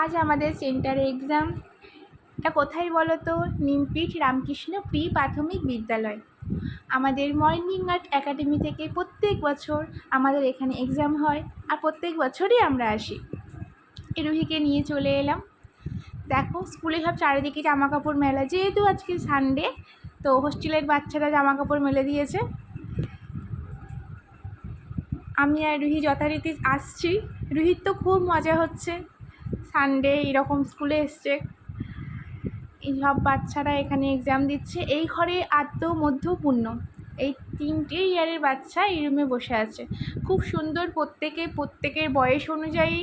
আজ আমাদের সেন্টারে এক্সাম এটা কোথায় বলো তো নিমপিঠ রামকৃষ্ণ প্রি প্রাথমিক বিদ্যালয়। আমাদের মর্নিং আর্ট একাডেমি থেকে প্রত্যেক বছর আমাদের এখানে এক্সাম হয় আর প্রত্যেক বছরই আমরা আসি। রুহিকে নিয়ে চলে এলাম। দেখো, স্কুলে সব চারিদিকে জামা কাপড় মেলা। যেহেতু আজকে সানডে তো হোস্টেলের বাচ্চারা জামা কাপড় মেলে দিয়েছে। আমি আর রুহি যথারীতি আসছি। রুহির তো খুব মজা হচ্ছে। সানডে এরকম স্কুলে এসছে। এই সব বাচ্চারা এখানে এক্সাম দিচ্ছে। এই ঘরে আদ্য মধ্যপূর্ণ। এই তিনটে ইয়ারের বাচ্চা এই রুমে বসে আছে। খুব সুন্দর প্রত্যেকে, প্রত্যেকের বয়স অনুযায়ী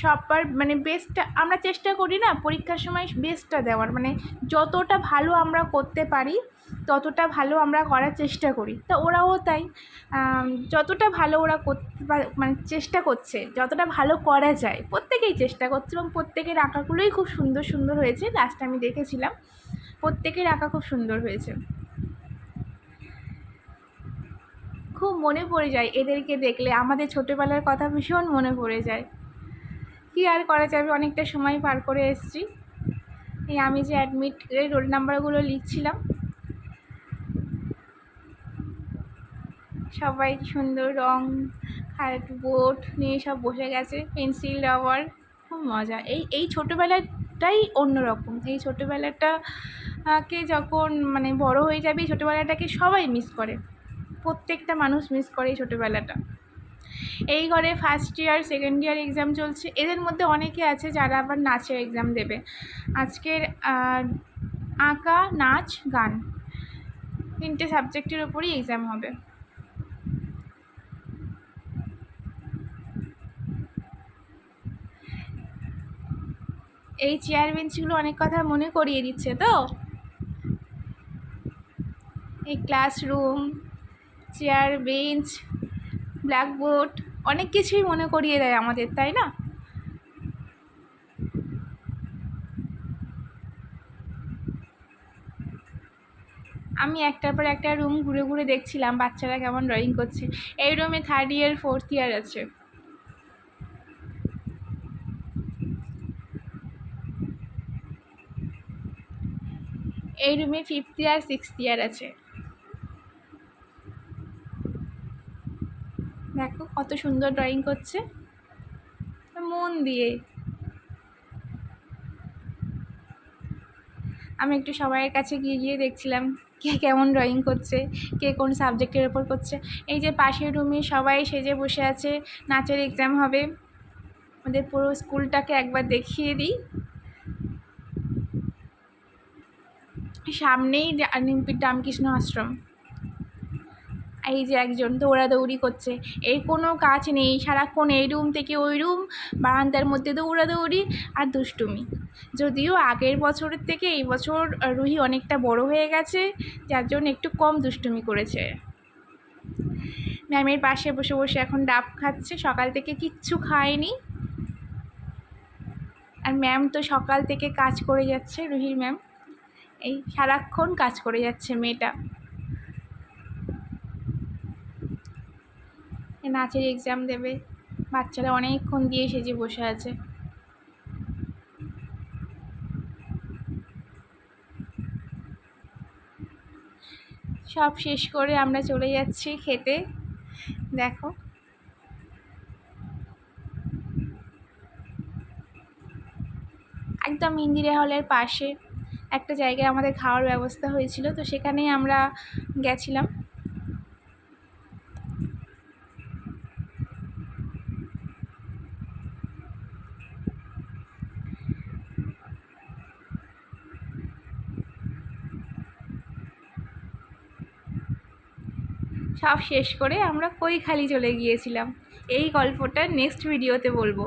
সবার মানে বেস্টটা আমরা চেষ্টা করি না পরীক্ষার সময় বেস্টটা দেওয়ার। মানে যতটা ভালো আমরা করতে পারি, ততটা ভালো আমরা করার চেষ্টা করি। তা ওরাও তাই যতটা ভালো ওরা করতে মানে চেষ্টা করছে, যতটা ভালো করা যায়, প্রত্যেকেই চেষ্টা করছে এবং প্রত্যেকের আঁকাগুলোই খুব সুন্দর সুন্দর হয়েছে। লাস্ট আমি দেখেছিলাম, প্রত্যেকের আঁকা খুব সুন্দর হয়েছে। খুব মনে পড়ে যায় এদেরকে দেখলে। আমাদের ছোটোবেলার কথা ভীষণ মনে পড়ে যায়। কী আর করা যাবে? অনেকটা সময় পার করে এসছি। এই আমি যে অ্যাডমিট রোল নাম্বারগুলো লিখছিলাম। সবাই সুন্দর, রং আর বোর্ড নিয়ে সব বসে গেছে। পেন্সিল রাবার খুব মজা। এই এই ছোটোবেলাটাই অন্যরকম। এই ছোটোবেলাটাকে যখন মানে বড় হয়ে যাবে, এই ছোটোবেলাটাকে সবাই মিস করে। প্রত্যেকটা মানুষ মিস করে এই ছোটোবেলাটা। এই ঘরে first year second year exam চলছে। এদের মধ্যে অনেকে আছে যারা আবার নাচের এক্সাম দেবে। আজকের আঁকা, নাচ, গান। তিনটে সাবজেক্টের ওপরই এক্সাম হবে। এই চেয়ার বেঞ্চগুলো অনেক কথা মনে করিয়ে দিচ্ছে তো? এই ক্লাসরুম চেয়ার, বেঞ্চ, ব্ল্যাকবোর্ড, অনেক কিছুই মনে করিয়ে দেয় আমাদের, তাই না? আমি একটার পর একটা রুম ঘুরে ঘুরে দেখছিলাম, বাচ্চারা কেমন ড্রয়িং করছে। এই রুমে থার্ড ইয়ার ফোর্থ ইয়ার আছে। এই রুমে ফিফথ ইয়ার সিক্সথ ইয়ার আছে। দেখো কত সুন্দর ড্রয়িং করছে। মন দিয়ে। আমি একটু সবাইয়ের কাছে গিয়ে গিয়ে দেখছিলাম কে কেমন ড্রয়িং করছে, কে কোন সাবজেক্টের ওপর করছে। এই যে পাশের রুমে সবাই সেজে বসে আছে, নাচের এক্সাম হবে। আমাদের পুরো স্কুলটাকে একবার দেখিয়ে দিই। সামনেই রামকৃষ্ণ আশ্রম। এই যে একজন দৌড়াদৌড়ি করছে। এর কোনো কাজ নেই, সারাক্ষণ এই রুম থেকে ওই রুম, বারান্দার মধ্যে দৌড়াদৌড়ি আর দুষ্টুমি। যদিও আগের বছরের থেকে এই বছর রুহি অনেকটা বড় হয়ে গেছে, যার জন্য একটু কম দুষ্টুমি করেছে। ম্যামের পাশে বসে বসে এখন ডাব খাচ্ছে, সকাল থেকে কিচ্ছু খায়নি। আর ম্যাম তো সকাল থেকে কাজ করে যাচ্ছে, রুহির ম্যাম। এই সারাক্ষণ কাজ করে যাচ্ছে মেয়েটা। নাচের এক্সাম দেবে। বাচ্চারা অনেকক্ষণ দিয়ে সেজে বসে আছে। সব শেষ করে আমরা চলে যাচ্ছি খেতে। দেখো। একদম ইন্দিরা হলের পাশে একটা জায়গায় আমাদের খাওয়ার ব্যবস্থা হয়েছিল, তো সেখানেই আমরা গেছিলাম। সব শেষ করে আমরা কৈখালি চলে গিয়েছিলাম। এই গল্পটা নেক্সট ভিডিওতে বলব।